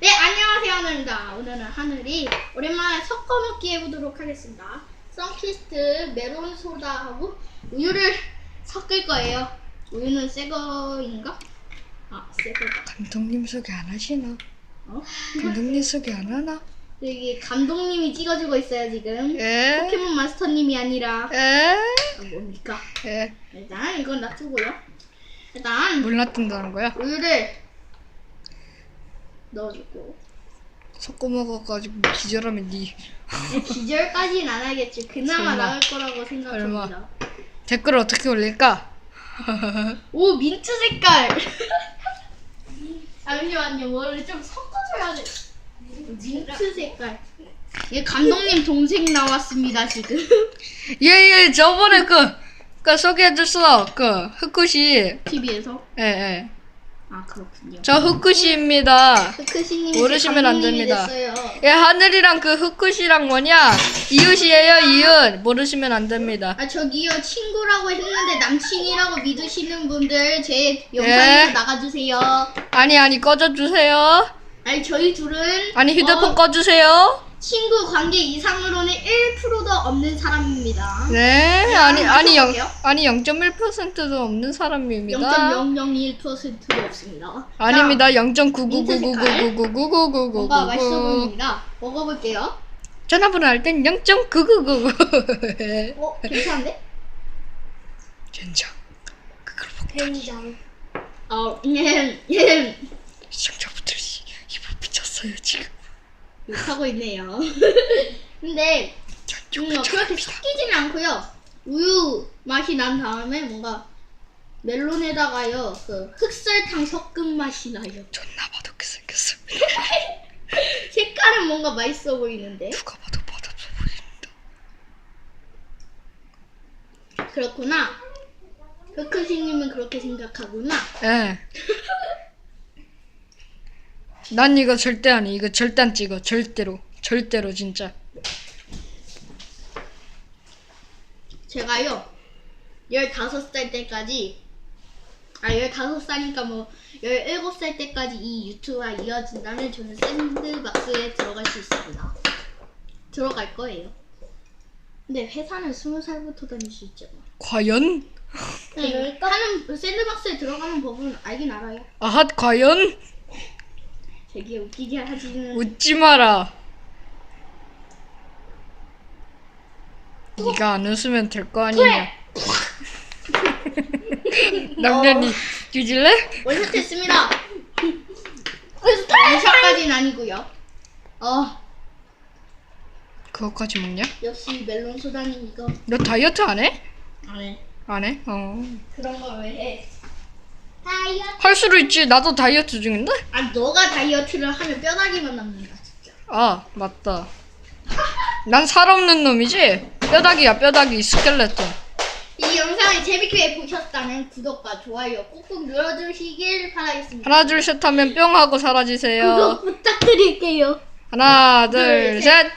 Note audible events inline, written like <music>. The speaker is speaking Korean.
네, 안녕하세요, 하늘입니다. 오늘은 하늘이 오랜만에 섞어 먹기 해보도록 하겠습니다. 썬키스트 메론 소다하고 우유를 섞을 거예요. 우유는 새 거인가? 아, 새 거다. 감독님 소개 안 하시나? 어? 감독님 소개 안 하나? 여기 감독님이 찍어주고 있어요, 지금. 에? 포켓몬 마스터님이 아니라. 에? 아, 뭡니까? 에? 일단 이건 놔두고요. 일단 뭘 놔둔다는 거야? 우유를 넣어주고. 섞어 먹어가지고 기절하면 니 기절까지는 안 하겠지. 그나마 설마. 나을 거라고 생각합니다. 댓글 어떻게 올릴까? <laughs> 오 민트 색깔. <laughs> 잠시만요. 뭐를 좀 섞어줘야 돼. 민트 색깔. 얘 감독님 동생 나왔습니다 지금. <laughs> 예예 저번에 그, 그 소개해줬어 그 흑구시 TV에서. 예예 아 그렇군요. 저 흑구시입니다 흑크시님이 모르시면 안 됩니다. 됐어요. 예 하늘이랑 그 흑구시랑 뭐냐 이웃이에요 이웃 모르시면 안 됩니다 아 저기요 친구라고 했는데 남친이라고 믿으시는 분들 제 영상에서 예. 나가주세요. 아니 아니 꺼져주세요 아니 저희 둘은 아니 휴대폰 어, 꺼주세요 친구 관계 이상으로는 1%도 없는 사람입니다. 네 아니 아니 영 해볼게요. 아니 0.1%도 없는 사람입니다 0.001%도 없습니다. 아닙니다 자, 뭔가 맛있어 0.99999999999 보입니다. 먹어볼게요. 전화번호 할땐 0.99999 어, 괜찮은데? 젠장 그걸 뭐 된장. 어, 예, 예. 시청자분들이 입을 미쳤어요 지금 욕하고 있네요. <laughs> 근데 음, 그렇게 섞이지는 않고요. 우유 맛이 난 다음에 뭔가 멜론에다가요 그 흑설탕 섞은 맛이 나요. 존나 맛없게 생겼습니다 <laughs> 색깔은 뭔가 맛있어 보이는데 누가 봐도 맛없어 보입니다 그렇구나. 흑크시님은 그렇게 생각하구나. 예. 난 이거 절대 아니 이거 절대 안 찍어 절대로 절대로 진짜 제가요 15살 때까지 아 15살이니까 뭐 17살 때까지 이 유튜브가 이어진다면 저는 샌드박스에 들어갈 수 있습니다. 들어갈 거예요. 근데 회사는 20살부터 다닐 수 있잖아. 과연 네, 하는 샌드박스에 들어가는 법은 알긴 알아요. 아핫 과연 되게 웃기게 하지는 웃지 마라 네가 안 웃으면 될 거 아니냐 <laughs> 남편이 뒤질래? 원샷 했습니다. 원샷까지는 아니고요. 어 그거까지 먹냐? 역시 멜론 소다님 이거 너 다이어트 안 해? 안 해. 안 해? 어. 그런 걸 왜 해? 다이어트. 할 수도 있지 나도 다이어트 중인데? 아 너가 다이어트를 하면 뼈다귀만 남는다 진짜. 아 맞다 난 살 없는 놈이지? 뼈다귀야 뼈다귀 스켈레톤 이 영상을 재밌게 보셨다면 구독과 좋아요 꾹꾹 눌러주시길 바라겠습니다. 하나 둘 셋 하면 뿅 하고 사라지세요 구독 부탁드릴게요. 하나 둘, 둘 셋. 셋